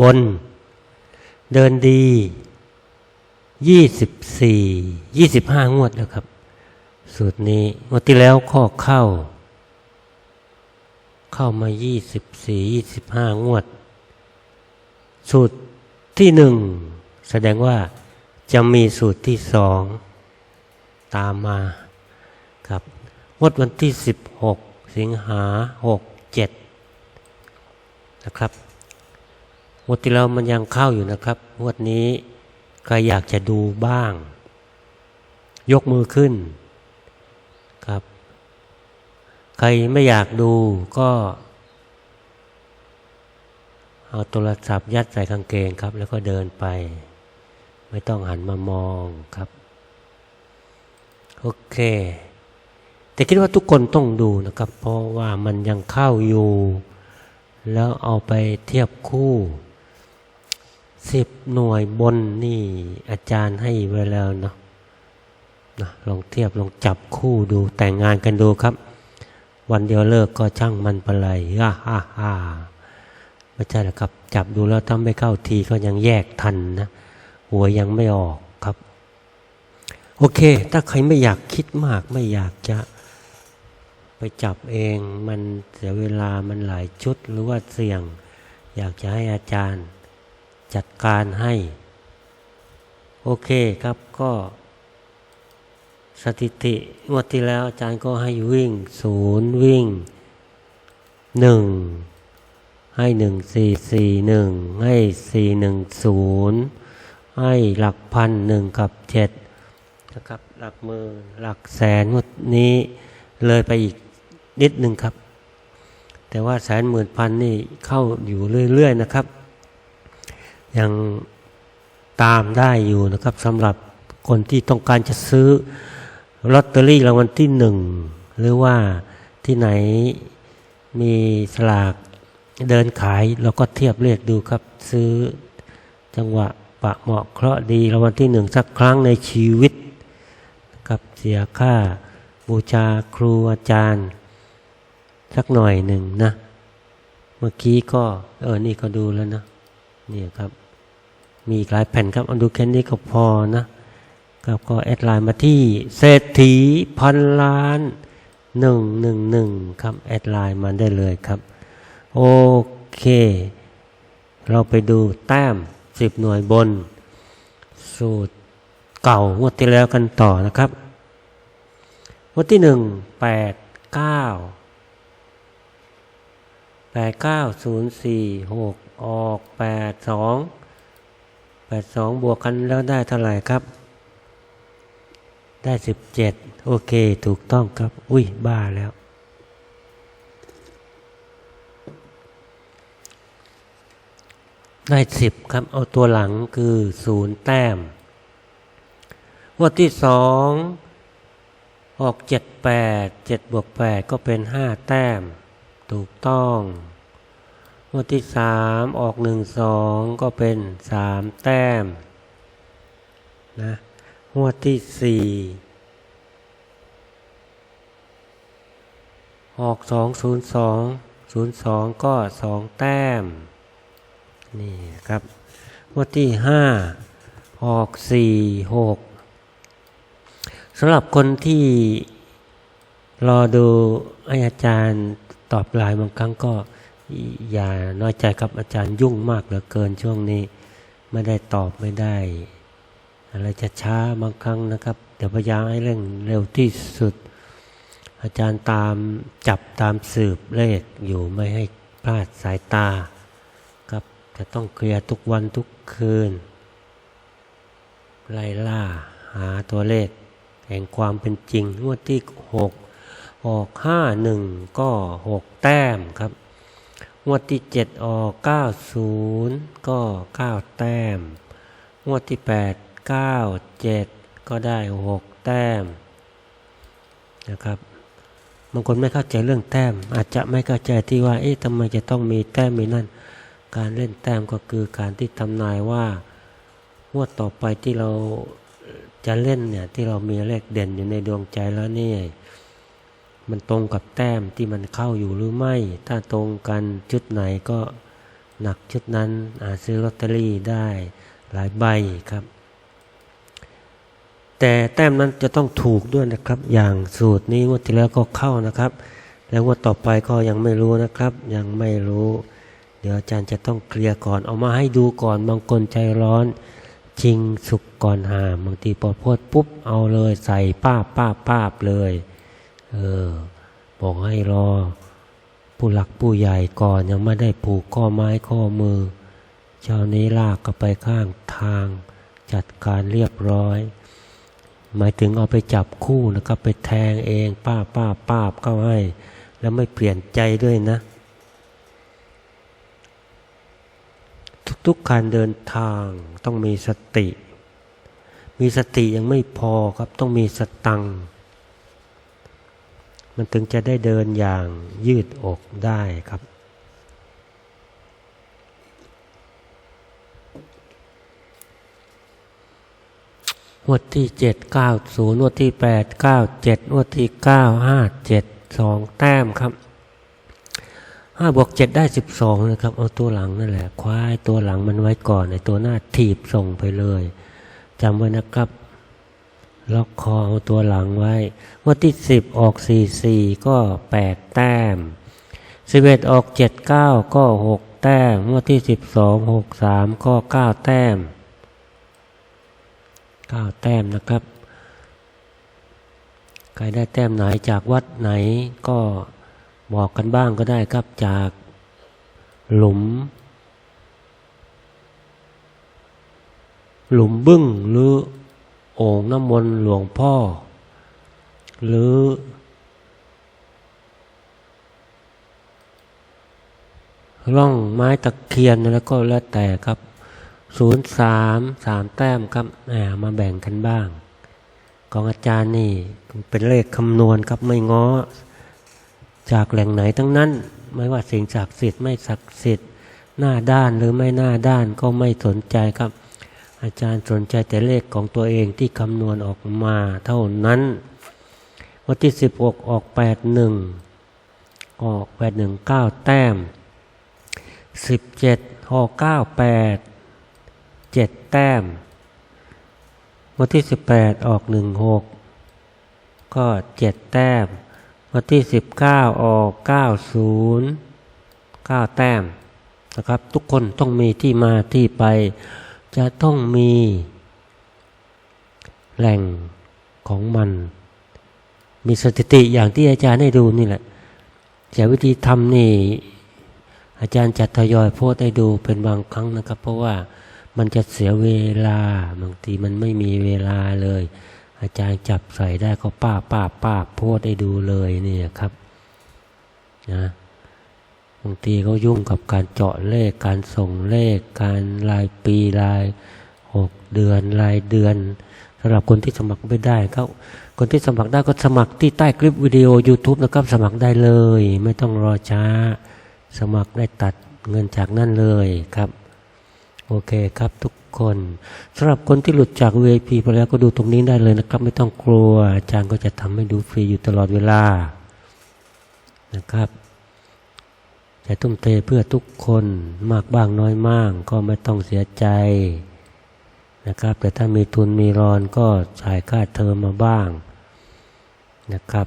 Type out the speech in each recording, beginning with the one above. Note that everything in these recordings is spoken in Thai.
บน่บน เดินดียี่สิบสี่ยี่สิบห้างวดแล้วครับ สูตรนี้งวดที่แล้วข้อเข้า เข้ามายี่สิบสี่ยี่สิบห้างวด สูตรที่หนึ่งแสดงว่าจะมีสูตรที่สองตามมาครับงวดวันที่สิบหกสิงหาหกเจ็ดนะครับ งวดที่แล้วมันยังเข้าอยู่นะครับงวดนี้ใครอยากจะดูบ้าง ยกมือขึ้นครับ ใครไม่อยากดูก็เอาโทรศัพท์ยัดใส่กางเกงครับ แล้วก็เดินไป ไม่ต้องหันมามองครับโอเค แต่คิดว่าทุกคนต้องดูนะครับ เพราะว่ามันยังเข้าอยู่ แล้วเอาไปเทียบคู่ สิบหน่วยบนนี่อาจารย์ให้ไว้แล้วเนาะนะลองเทียบลองจับคู่ดูแต่งงานกันดูครับ วันเดียวเลิกก็ช่างมันไปเลยฮ่าฮ่าฮ่าไม่ใช่หรอกครับ จับดูแล้วถ้าไม่เข้าทีก็ยังแยกทันนะหัวยังไม่ออกครับ โอเค ถ้าใครไม่อยากคิดมากไม่อยากจะไปจับเองมันเสียเวลามันหลายชุดหรือว่าเสี่ยง อยากจะให้อาจารย์ จัดการให้ โอเคครับก็สถิติงวดที่แล้วอาจารย์ก็ให้วิ่งศูนย์วิ่งหนึ่งให้หนึ่งสี่สี่หนึ่งให้สี่หนึ่งศูนย์ให้หลักพันหนึ่งกับเจ็ดนะครับ หลักหมือหลักแสนงวดนี้เลยไปอีกนิดหนึ่งครับ แต่ว่าแสนหมื่นพันนี่เข้าอยู่เรื่อย ๆ นะครับ ยังตามได้อยู่นะครับสำหรับคนที่ต้องการจะซื้อลอตเตอรี่รางวัลที่หนึ่งหรือว่าที่ไหนมีสลากเดินขายเราก็เทียบเลขดูครับ ซื้อจังหวะปะเหมาะเคราะห์ดีรางวัลที่หนึ่งสักครั้งในชีวิตนะครับเสียค่าบูชาครูอาจารย์ สักหน่อยหนึ่งนะ เมื่อกี้ก็ เออ นี่ก็ดูแล้วนะ นี่ครับ มีหลายแผ่นครับเอาดูแค่นี้ก็พอนะครับก็แอดไลน์มาที่เศรษฐีพันล้านหนึ่งหนึ่งหนึ่งครับแอดไลน์มาได้เลยครับ โอเค เราไปดูแต้มสิบหน่วยบน สูตรเก่างวดที่แล้วกันต่อนะครับงวดที่หนึ่งแปดเก้าแปดเก้าศูนย์สี่หกออกแปดสอง แปดสองบวกกันแล้วได้เท่าไหร่ครับ ได้สิบเจ็ดโอเคถูกต้องครับ อุ้ยบ้าแล้ว ได้สิบครับ เอาตัวหลังคือศูนย์แต้มงวดที่สองออกเจ็ดแปดเจ็ดบวกแปดก็เป็นห้าแต้ม ถูกต้อง วดที่สามออกหนึ่งสองก็เป็นสามแต้มนะงวดที่สี่ออกสองศูนย์สองศูนย์สองก็สองแต้ม นี่ครับงวดที่ห้าออกสี่หกสำหรับคนที่รอดูอาจารย์ตอบลน์บางครั้งก็ อย่าน้อยใจกับอาจารย์ยุ่งมากเหลือเกินช่วงนี้ ไม่ได้ตอบไม่ได้ อะไรจะช้าบางครั้งนะครับเดี๋ยวพยายามให้เร่งเร็วที่สุด อาจารย์ตามจับตามสืบเลขอยู่ไม่ให้พลาดสายตาครับจะต้องเคลียร์ทุกวันทุกคืน ไล่ล่าหาตัวเลข แห่งความเป็นจริงงวดที่หกออกห้าหนึ่งก็หกแต้มครับ งวดที่เจ็ดออกเก้าศูนย์ก็เก้าแต้ม งวดที่แปดเก้าเจ็ดก็ได้หกแต้มนะครับบางคนไม่เข้าใจเรื่องแต้ม อาจจะไม่เข้าใจที่ว่าเอ๊ะทำไมจะต้องมีแต้มมีนั่น การเล่นแต้มก็คือการที่ทำนายว่างวดต่อไปที่เราจะเล่นเนี่ยที่เรามีเลขเด่นอยู่ในดวงใจแล้วนี่ มันตรงกับแต้มที่มันเข้าอยู่หรือไม่ ถ้าตรงกันจุดไหนก็หนักชุดนั้นอาจซื้อลอตเตอรี่ได้หลายใบครับ แต่แต้มนั้นจะต้องถูกด้วยนะครับ อย่างสูตรนี้งวดที่แล้วก็เข้านะครับ แล้วงวดต่อไปก็ยังไม่รู้นะครับ ยังไม่รู้ เดี๋ยวอาจารย์จะต้องเคลียร์ก่อนเอามาให้ดูก่อนบางคนใจร้อนชิงสุกก่อนหามบางทีพอพูดปุ๊บเอาเลยใส่ป้าป้าป้าเลย เออ บอกให้รอ ผู้หลักผู้ใหญ่ก่อนยังไม่ได้ผูกข้อไม้ข้อมือเช้านี้ลากก็ไปข้างทาง จัดการเรียบร้อย หมายถึงเอาไปจับคู่นะครับไปแทงเองป้าป้าป้าบเข้าให้ แล้วไม่เปลี่ยนใจด้วยนะ ทุกๆการเดินทางต้องมีสติ มีสติยังไม่พอครับต้องมีสตังค์ มันถึงจะได้เดินอย่างยืดอกได้ครับงวดที่เจ็ดเก้าศูนย์งวดที่แปดเก้าเจ็ดงวดที่เก้าห้าเจ็ดสองแต้มครับห้าบวกเจ็ดได้สิบสองนะครับ เอาตัวหลังนั่นแหละ คว้ายตัวหลังมันไว้ก่อนไอตัวหน้าถีบส่งไปเลยจำไว้นะครับ ล็อกคอเอาตัวหลังไว้งวดที่สิบออกสี่สี่ก็แปดแต้มสิบเอ็ดออกเจ็ดเก้าก็หกแต้มงวดที่สิบสองหกสามก็เก้าแต้มเก้าแต้มนะครับ ใครได้แต้มไหนจากวัดไหนก็บอกกันบ้างก็ได้ครับจากหลุม หลุมบึ้งหรือ โอ่งน้ำมนต์หลวงพ่อ หรือ ร่องไม้ตะเคียนแล้วก็แล้วแต่ครับศูนย์สามสามแต้มครับแหมมาแบ่งกันบ้าง ของอาจารย์นี่เป็นเลขคำนวณครับไม่ง้อ จากแหล่งไหนทั้งนั้น ไม่ว่าสิ่งศักดิ์สิทธิ์ไม่ศักดิ์สิทธิ์หน้าด้านหรือไม่หน้าด้านก็ไม่สนใจครับ อาจารย์สนใจแต่เลขของตัวเองที่คำนวณออกมาเท่านั้น วันที่สิบออกออกแปดหนึ่งออกแปดหนึ่งเก้าแต้มสิบเจ็ดออกเก้าแปดเจ็ดแต้ม วันที่สิบแปดออกหนึ่งหกก็เจ็ดแต้ม วันที่สิบเก้าออกเก้าศูนย์เก้าแต้มนะครับ ทุกคนต้องมีที่มาที่ไป จะต้องมีแหล่งของมัน มีสถิติอย่างที่อาจารย์ให้ดูนี่แหละแต่วิธีทำนี่ อาจารย์จะทยอยโพสต์ให้ดูเป็นบางครั้งนะครับ เพราะว่ามันจะเสียเวลาบางทีมันไม่มีเวลาเลย อาจารย์จับใส่ได้ก็ป้าป้าป้าโพสต์ให้ดูเลยนี่ครับ นะางทีเขายุ่งกับการเจาะเลข การส่งเลข การรายปีรายหกเดือนรายเดือนสำหรับคนที่สมัครไม่ได้เขาคนที่สมัครได้ก็สมัครที่ใต้คลิปวิดีโอ YouTube นะครับ สมัครได้เลย ไม่ต้องรอช้า สมัครได้ตัดเงินจากนั่นเลยครับ โอเคครับทุกคนสำหรับคนที่หลุดจาก VIP ไปแล้วก็ดูตรงนี้ได้เลยนะครับ ไม่ต้องกลัวอาจารย์ก็จะทำให้ดูฟรีอยู่ตลอดเวลานะครับ แต่ทุ่มเทเพื่อทุกคนมากบ้างน้อยมากก็ไม่ต้องเสียใจนะครับ แต่ถ้ามีทุนมีรอนก็จ่ายค่าเทอมมาบ้างนะครับ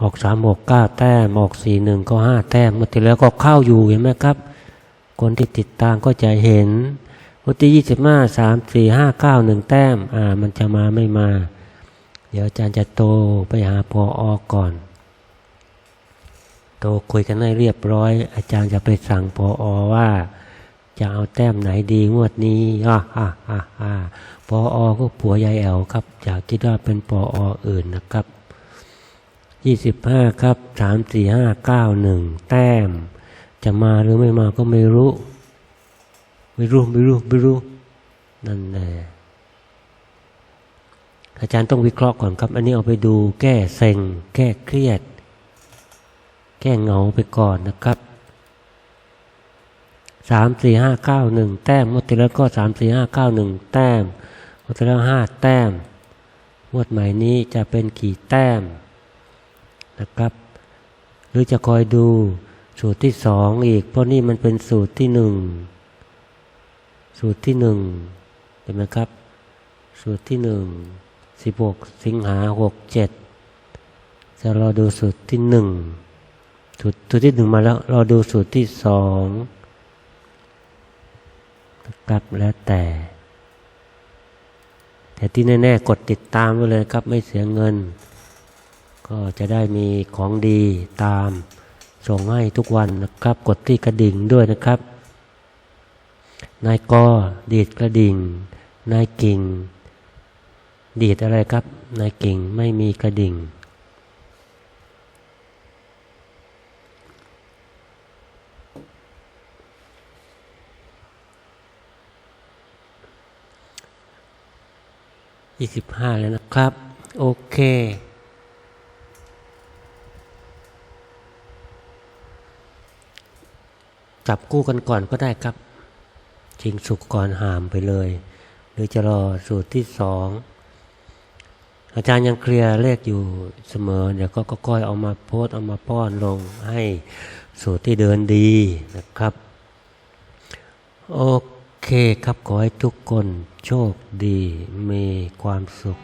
ออกสามหกเก้าแต้มออกสี่หนึ่งก็ห้าแต้มเมื่อที่แล้วก็เข้าอยู่เห็นไหมครับ คนที่ติดตามก็จะเห็นวันที่ยี่สิบห้าสามสี่ห้าเก้าหนึ่งแต้มอ่ามันจะมาไม่มา เดี๋ยวอาจารย์จะโตไปหาพอออกก่อน โตคุยกันให้เรียบร้อย อาจารย์จะไปสั่งพออว่า จะเอาแต้มไหนดีงวดนี้อ่าอ่าอ่าอ่าพออก็ผัวยายแอวครับ จากที่ได้เป็นปอออื่นนะครับยี่สิบห้าครับสามสี่ห้าเก้าหนึ่งแต้ม จะมาหรือไม่มาก็ไม่รู้ ไม่รู้ไม่รู้ไม่รู้ นั่นแหละอาจารย์ต้องวิเคราะห์ก่อนครับ อันนี้เอาไปดูแก้เซ็ง แก้เครียด แก้เหงาไปก่อนนะครับสามสี่ห้าเก้าหนึ่งแต้มงวดที่แล้วก็สามสี่ห้าเก้าหนึ่งแต้มงวดที่แล้วห้าแต้มงวดใหม่นี้จะเป็นกี่แต้มนะครับ หรือจะคอยดูสูตรที่สองอีก เพราะนี่มันเป็นสูตรที่หนึ่งสูตรที่หนึ่งเห็นไหมครับ สูตรที่หนึ่งสิบหกสิงหาหกเจ็ดจะรอดูสูตรที่หนึ่ง สูตรสูตรที่หนึ่งมาแล้ว เรอดูสูตรที่สองนะครับแล้วแต่ แต่ที่แน่ๆกดติดตามไว้เลยครับไม่เสียเงิน ก็จะได้มีของดีตามส่งให้ทุกวันนะครับ กดที่กระดิ่งด้วยนะครับ นายกอดีดกระดิ่ง นายกิ่ง ดีดอะไรครับ นายกิ่งไม่มีกระดิ่ง ยี่สิบห้าแล้วนะครับ โอเค จับคู่กันก่อนก็ได้ครับ ชิงสุกก่อนหามไปเลย หรือจะรอสูตรที่สองอาจารย์ยังเคลียร์เลขอยู่เสมอ เดี๋ยวก็ก้อยเอามาโพสเอามาป้อนลงให้สูตรที่เดินดีนะครับ โอ เคครับขอให้ทุกคนโชคดีมีความสุข